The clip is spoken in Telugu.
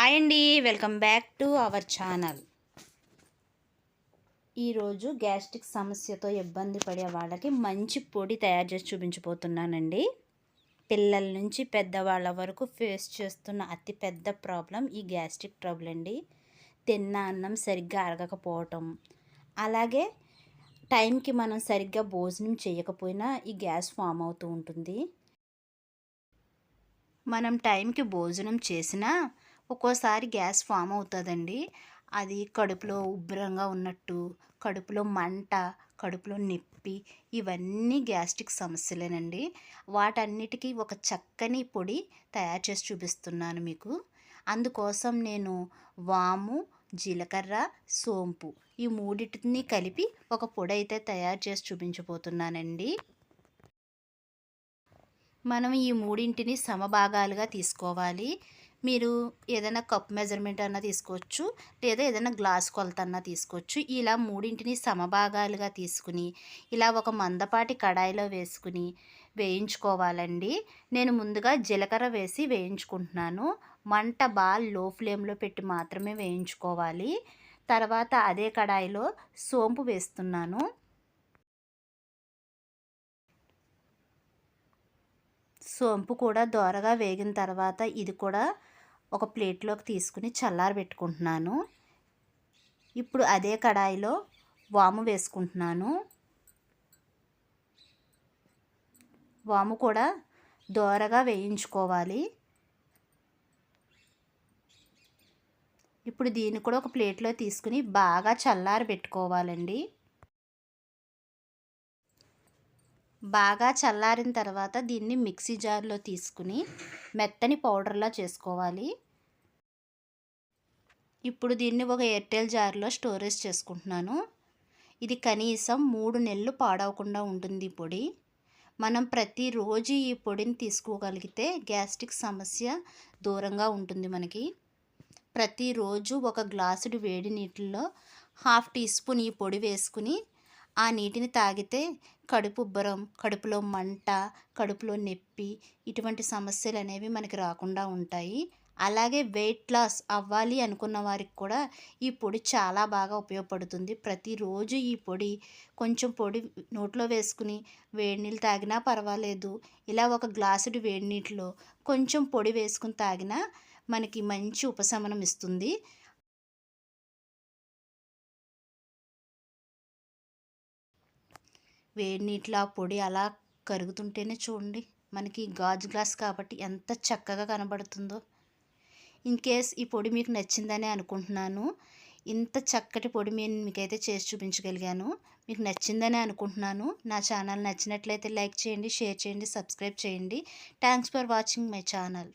హాయ్ అండి welcome back to our channel. ఈరోజు గ్యాస్ట్రిక్ సమస్యతో ఇబ్బంది పడే వాళ్ళకి మంచి పొడి తయారు చేసి చూపించబోతున్నానండి. పిల్లల నుంచి పెద్దవాళ్ళ వరకు ఫేస్ చేస్తున్న అతి పెద్ద ప్రాబ్లం ఈ గ్యాస్ట్రిక్ ట్రబుల్ అండి. తిన్న అన్నం సరిగ్గా అరగకపోవటం. అలాగే టైంకి మనం సరిగ్గా భోజనం చేయకపోయినా ఈ గ్యాస్ ఫామ్ అవుతూ ఉంటుంది. మనం టైంకి భోజనం చేసినా ఒక్కోసారి గ్యాస్ ఫామ్ అవుతుందండి. అది కడుపులో ఉబ్బరంగా ఉన్నట్టు కడుపులో మంట కడుపులో నొప్పి ఇవన్నీ గ్యాస్ట్రిక్ సమస్యలేనండి. వాటన్నిటికీ ఒక చక్కని పొడి తయారు చేసి చూపిస్తున్నాను మీకు. అందుకోసం నేను వాము జీలకర్ర సోంపు ఈ మూడింటిని కలిపి ఒక పొడి అయితే తయారు చేసి చూపించబోతున్నానండి. మనం ఈ మూడింటిని సమభాగాలుగా తీసుకోవాలి. మీరు ఏదైనా కప్ మెజర్మెంట్ అన్నా తీసుకోవచ్చు లేదా ఏదైనా గ్లాస్ కొలత అన్నా తీసుకోవచ్చు. ఇలా మూడింటిని సమభాగాలుగా తీసుకుని ఇలా ఒక మందపాటి కడాయిలో వేసుకుని వేయించుకోవాలండి. నేను ముందుగా జీలకర్ర వేసి వేయించుకుంటున్నాను. మంట బాగా లో ఫ్లేమ్లో పెట్టి మాత్రమే వేయించుకోవాలి. తర్వాత అదే కడాయిలో సోంపు వేస్తున్నాను. సోంపు కూడా దోరగా వేగిన తర్వాత ఇది కూడా ఒక ప్లేట్లోకి తీసుకుని చల్లారబెట్టుకుంటున్నాను ఇప్పుడు అదే కడాయిలో వాము వేసుకుంటున్నాను. వాము కూడా దోరగా వేయించుకోవాలి. ఇప్పుడు దీన్ని కూడా ఒక ప్లేట్లో తీసుకుని బాగా చల్లారి పెట్టుకోవాలండి. బాగా చల్లారిన తర్వాత దీన్ని మిక్సీ జార్లో తీసుకుని మెత్తని పౌడర్లా చేసుకోవాలి. ఇప్పుడు దీన్ని ఒక ఎయిర్టెల్ జార్లో స్టోరేజ్ చేసుకుంటున్నాను. ఇది కనీసం మూడు నెలలు పాడవకుండా ఉంటుంది ఈ పొడి. మనం ప్రతిరోజు ఈ పొడిని తీసుకోగలిగితే గ్యాస్ట్రిక్ సమస్య దూరంగా ఉంటుంది మనకి. ప్రతిరోజు ఒక గ్లాసుడు వేడి నీటిలో హాఫ్ టీ స్పూన్ ఈ పొడి వేసుకుని ఆ నీటిని తాగితే కడుపు ఉబ్బరం కడుపులో మంట కడుపులో నొప్పి ఇటువంటి సమస్యలు అనేవి మనకి రాకుండా ఉంటాయి. అలాగే వెయిట్ లాస్ అవ్వాలి అనుకున్న వారికి కూడా ఈ పొడి చాలా బాగా ఉపయోగపడుతుంది. ప్రతిరోజు ఈ పొడి కొంచెం పొడి నోట్లో వేసుకుని వేడి నీళ్ళు తాగినా పర్వాలేదు. ఇలా ఒక గ్లాసుడు వేడి నీటిలో కొంచెం పొడి వేసుకుని తాగినా మనకి మంచి ఉపశమనం ఇస్తుంది. వేడి నీటిలో ఆ పొడి అలా కరుగుతుంటేనే చూడండి. మనకి గాజు గ్లాస్ కాబట్టి ఎంత చక్కగా కనబడుతుందో. ఇన్ కేస్ ఈ పొడి మీకు నచ్చిందని అనుకుంటున్నాను. ఇంత చక్కటి పొడి నేను మీకైతే చేసి చూపించగలిగాను. మీకు నచ్చిందని అనుకుంటున్నాను. నా ఛానల్ నచ్చినట్లయితే లైక్ చేయండి షేర్ చేయండి సబ్స్క్రైబ్ చేయండి. Thanks for watching my channel.